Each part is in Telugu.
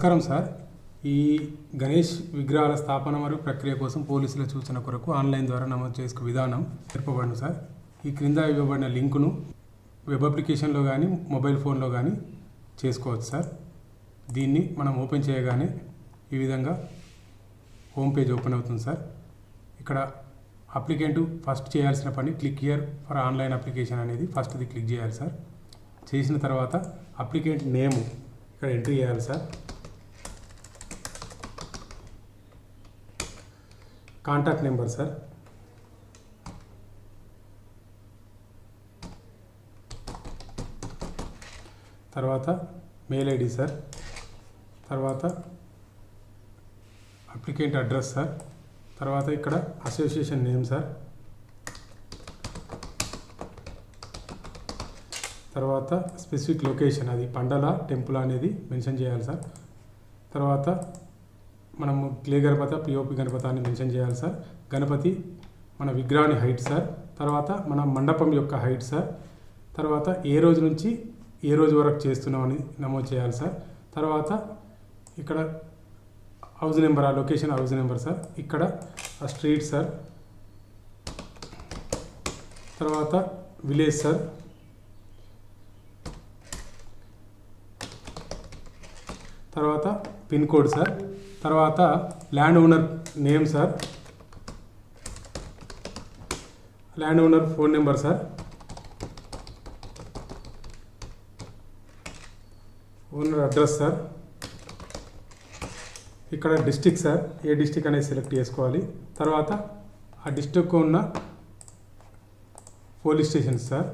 నమస్కారం సార్. ఈ గణేష్ విగ్రహాల స్థాపన మరియు ప్రక్రియ కోసం పోలీసుల సూచన కొరకు ఆన్లైన్ ద్వారా నమోదు చేసుకు విధానం నేర్పబడిన సార్. ఈ క్రింద ఇవ్వబడిన లింకును వెబ్ అప్లికేషన్లో కానీ మొబైల్ ఫోన్లో కానీ చేసుకోవచ్చు సార్. దీన్ని మనం ఓపెన్ చేయగానే ఈ విధంగా హోమ్ పేజ్ ఓపెన్ అవుతుంది సార్. ఇక్కడ అప్లికెంట్ ఫస్ట్ చేయాల్సిన పని click here for online application అనేది ఫస్ట్ది క్లిక్ చేయాలి సార్. చేసిన తర్వాత అప్లికెంట్ నేమ్ ఇక్కడ ఎంట్రీ చేయాలి సార్. Contact number sir. తర్వాత మెయిల్ ఐడి సార్. తర్వాత అప్లికెంట్ అడ్రస్ సార్. తర్వాత ఇక్కడ అసోసియేషన్ నేమ్ సార్. తర్వాత స్పెసిఫిక్ లొకేషన్ అది పండల టెంపుల్ అనేది మెన్షన్ చేయాలి సార్. తర్వాత మనము క్లే గణపత పిఓపి గణపత అని మెన్షన్ చేయాలి సార్. గణపతి మన విగ్రహాన్ని హైట్ సార్. తర్వాత మన మండపం యొక్క హైట్ సార్. తర్వాత ఏ రోజు నుంచి ఏ రోజు వరకు చేస్తున్నామని నమోదు చేయాలి సార్. తర్వాత ఇక్కడ హౌస్ నెంబర్ ఆ లొకేషన్ హౌస్ నెంబర్ సార్. ఇక్కడ ఆ స్ట్రీట్ సార్. తర్వాత విలేజ్ సార్. తర్వాత పిన్ కోడ్ సార్. తర్వాత land owner name sir land owner phone number sir owner address sir ఇక్కడ డిస్టిక్ సార్ ఏ డిస్టిక్ అనేది సెలెక్ట్ చేసుకోవాలి. తర్వాత ఆ డిస్టిక్ ఉన్న పోలీస్ స్టేషన్ సార్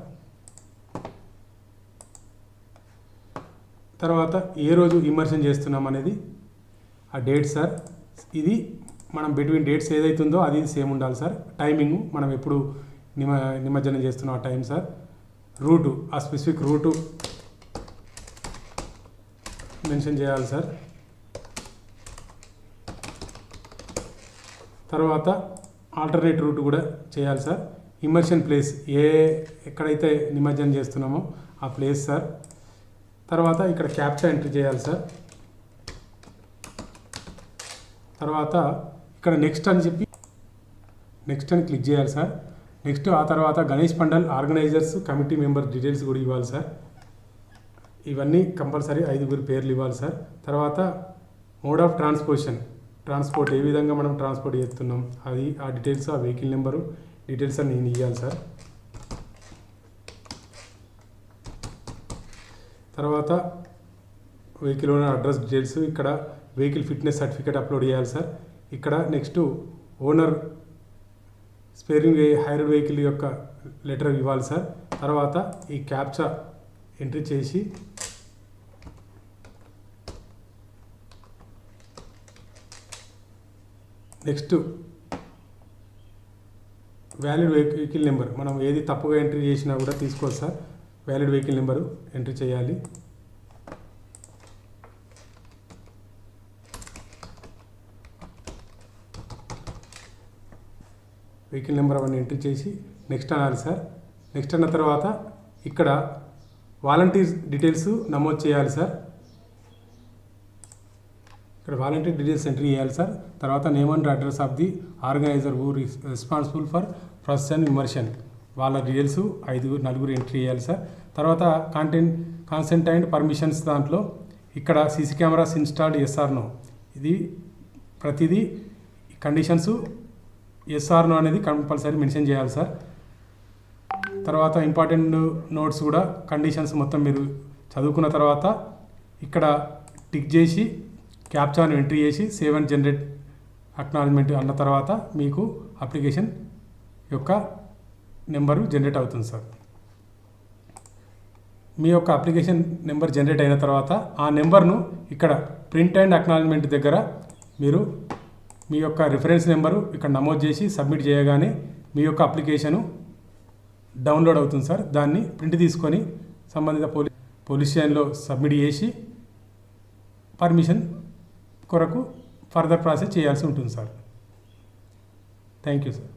తర్వాత ఏ రోజు ఇమర్షన్ చేస్తున్నాం అనేది ఆ డేట్ సార్ ఇది మనం బిట్వీన్ డేట్స్ ఏదైతుందో అది సేమ్ ఉండాలి సార్ టైమింగ్ మనం ఎప్పుడు నిమ నిమజ్జనం చేస్తున్నాం ఆ టైం సార్ రూటు ఆ స్పెసిఫిక్ రూటు మెన్షన్ చేయాలి సార్ తర్వాత ఆల్టర్నేట్ రూట్ కూడా చేయాలి సార్ ఇమర్షన్ ప్లేస్ ఏ ఎక్కడైతే నిమజ్జనం చేస్తున్నామో ఆ ప్లేస్ సార్ తర్వాత ఇక్కడ క్యాప్చా ఎంట్రీ చేయాలి సార్ తర్వాత ఇక్కడ నెక్స్ట్ అని చెప్పి నెక్స్ట్ అని క్లిక్ చేయాలి సార్ నెక్స్ట్ ఆ తర్వాత Ganesh pandal organisers committee member details కూడా ఇవ్వాలి సార్ ఇవన్నీ కంపల్సరీ ఐదుగురు పేర్లు ఇవ్వాలి సార్ తర్వాత మోడ్ ఆఫ్ ట్రాన్స్పోర్షన్ ట్రాన్స్పోర్ట్ ఏ విధంగా మనం ట్రాన్స్పోర్ట్ చేస్తున్నాం? అది ఆ డీటెయిల్స్ ఆ వెహికల్ నెంబరు డీటెయిల్స్ అని నేను ఇవ్వాలి సార్ తర్వాత వెహికల్ ఓనర్ అడ్రస్ డీటెయిల్స్ ఇక్కడ వెహికల్ ఫిట్నెస్ సర్టిఫికేట్ అప్లోడ్ చేయాలి సార్. ఇక్కడ next owner sparing hire vehicle యొక్క లెటర్ ఇవ్వాలి సార్. తర్వాత ఈ క్యాప్చా ఎంట్రీ చేసి నెక్స్ట్ వ్యాలిడ్ వెహికల్ నెంబర్ మనం ఏది తప్పుగా ఎంట్రీ చేసినా కూడా తీసుకోవచ్చు sir. Valid vehicle number entry చేయాలి. వెహికల్ నెంబర్ అవన్నీ ఎంట్రీ చేసి నెక్స్ట్ అనాలి సార్. నెక్స్ట్ అన్న తర్వాత ఇక్కడ వాలంటీర్ డీటెయిల్స్ నమోదు చేయాలి సార్. ఇక్కడ వాలంటీర్ డీటెయిల్స్ ఎంట్రీ చేయాలి సార్. తర్వాత name and address of the organiser who responsible for first and immersion వాళ్ళ డీటెయిల్స్ ఐదుగురు నలుగురు ఎంట్రీ చేయాలి సార్. తర్వాత కాంటెంట్ కాన్సెంట్ అండ్ పర్మిషన్స్ దాంట్లో ఇక్కడ సీసీ కెమెరాస్ ఇన్స్టాల్డ్ ఎస్ఆర్నో ఇది ప్రతిదీ కండిషన్స్ ఎస్ఆర్నో అనేది కంపల్సరీ మెన్షన్ చేయాలి సార్. తర్వాత ఇంపార్టెంట్ నోట్స్ కూడా కండిషన్స్ మొత్తం మీరు చదువుకున్న తర్వాత ఇక్కడ టిక్ చేసి క్యాప్చాను ఎంట్రీ చేసి సేవ్ అండ్ జనరేట్ అక్నాలజ్మెంట్ అన్న తర్వాత మీకు అప్లికేషన్ యొక్క నెంబరు జనరేట్ అవుతుంది సార్. మీ యొక్క అప్లికేషన్ నెంబర్ జనరేట్ అయిన తర్వాత ఆ నెంబర్ను ఇక్కడ ప్రింట్ అండ్ అక్నాలజ్మెంట్ దగ్గర మీరు మీ యొక్క రిఫరెన్స్ నెంబరు ఇక్కడ నమోదు చేసి సబ్మిట్ చేయగానే మీ యొక్క అప్లికేషను డౌన్లోడ్ అవుతుంది సార్. దాన్ని ప్రింట్ తీసుకొని సంబంధిత పోలీ పోలీస్ స్టేషన్లో సబ్మిట్ చేసి పర్మిషన్ కొరకు ఫర్దర్ ప్రాసెస్ చేయాల్సి ఉంటుంది సార్. Thank you sir